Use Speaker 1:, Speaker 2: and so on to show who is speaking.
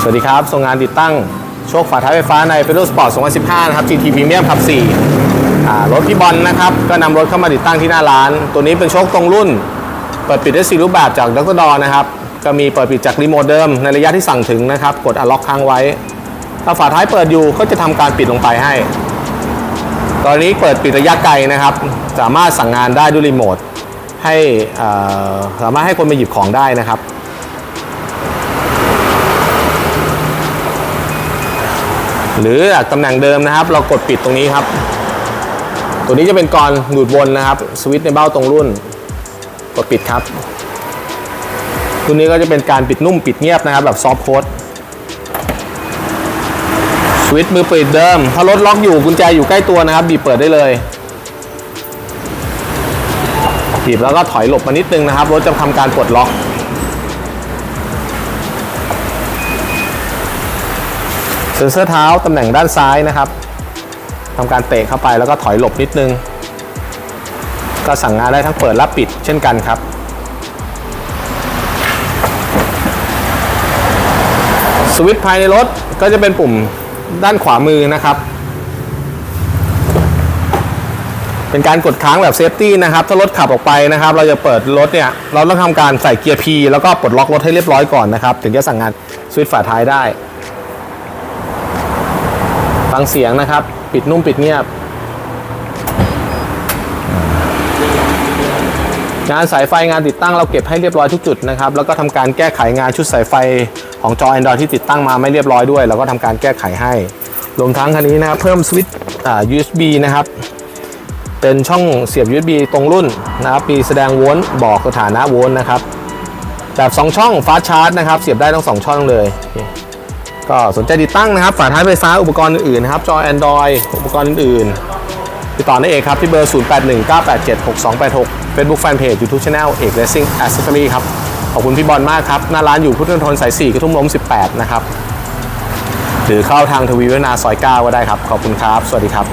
Speaker 1: สวัสดีครับส่งงานติดตั้งโชคฝาท้ายไฟฟ้าใน p e d a l Sport 2015 นะครับ GT Premium ขับ 4 รถพี่บอลนะครับ ก็นำรถเข้ามาติดตั้งที่หน้าร้าน ตัวนี้เป็นโชคตรงรุ่น เปิดปิดได้4รูปแบบจากดรดอนะครับ ก็มีเปิดปิดจากรีโมทเดิม ในระยะที่สั่งถึงนะครับ กดอัลล็อกค้างไว้ ถ้าฝาท้ายเปิดอยู่ก็จะทำการปิดลงไปให้ ตอนนี้เปิดปิดระยะไกลนะครับ สามารถสั่งงานได้ด้วยรีโมทให้สามารถให้คนมาหยิบของได้นะครับ หรือจากตำแหน่งเดิมนะครับ เรากดปิดตรงนี้ครับ ตัวนี้จะเป็นกรดูดวนนะครับ สวิตช์ในเบ้าตรงรุ่น กดปิดครับ ตัวนี้ก็จะเป็นการปิดนุ่มปิดเงียบนะครับ แบบซอฟต์โค้ดสวิตช์มือปิดเดิม ถ้ารถล็อกอยู่กุญแจอยู่ใกล้ตัวนะครับ บีบเปิดได้เลยบีบแล้วก็ถอยหลบมานิดนึงนะครับ รถจะทำการปลดล็อก เซนเซอร์เท้าตำแหน่งด้านซ้ายนะครับทำการเตะเข้าไปแล้วก็ถอยหลบนิดนึง ก็สั่งงานได้ทั้งเปิดและปิดเช่นกันครับ สวิตช์ภายในรถก็จะเป็นปุ่มด้านขวามือนะครับ เป็นการกดค้างแบบเซฟตี้นะครับ ถ้ารถขับออกไปนะครับ เราจะเปิดรถเนี่ย เราต้องทำการใส่เกียร์ P แล้วก็ปลดล็อกรถให้เรียบร้อยก่อนนะครับ ถึงจะสั่งงานสวิตช์ฝาท้ายได้ ฟังเสียงนะครับ ปิดนุ่มปิดเงียบ งานสายไฟงานติดตั้งเราเก็บให้เรียบร้อยทุกจุดนะครับ แล้วก็ทำการแก้ไขงานชุดสายไฟของจอ Android ที่ติดตั้งมาไม่เรียบร้อยด้วย เราก็ทำการแก้ไขให้ รวมทั้งคันนี้นะครับ เพิ่มสวิตช์ USB นะครับเป็นช่องเสียบ USB ตรงรุ่นนะครับ มีแสดงโวลต์บอกสถานะโวลต์นะครับ แบบ 2 ช่องฟาสชาร์จนะครับ เสียบได้ทั้ง 2 ช่องเลย ก็สนใจติดตั้งนะครับ ฝาท้ายไฟฟ้าอุปกรณ์อื่นๆนะครับ จอ Android อุปกรณ์อื่นๆ ติดต่อได้เอกครับ ที่เบอร์ 0819876286 Facebook Fanpage YouTube Channel เอก Racing Accessory ครับ ขอบคุณพี่บอลมากครับ หน้าร้านอยู่พุทธนทนสาย 4กระทุ่มล้ม 18 นะครับ หรือเข้าทางทวีวนาซอย 9 ก็ได้ครับ ขอบคุณครับ สวัสดีครับ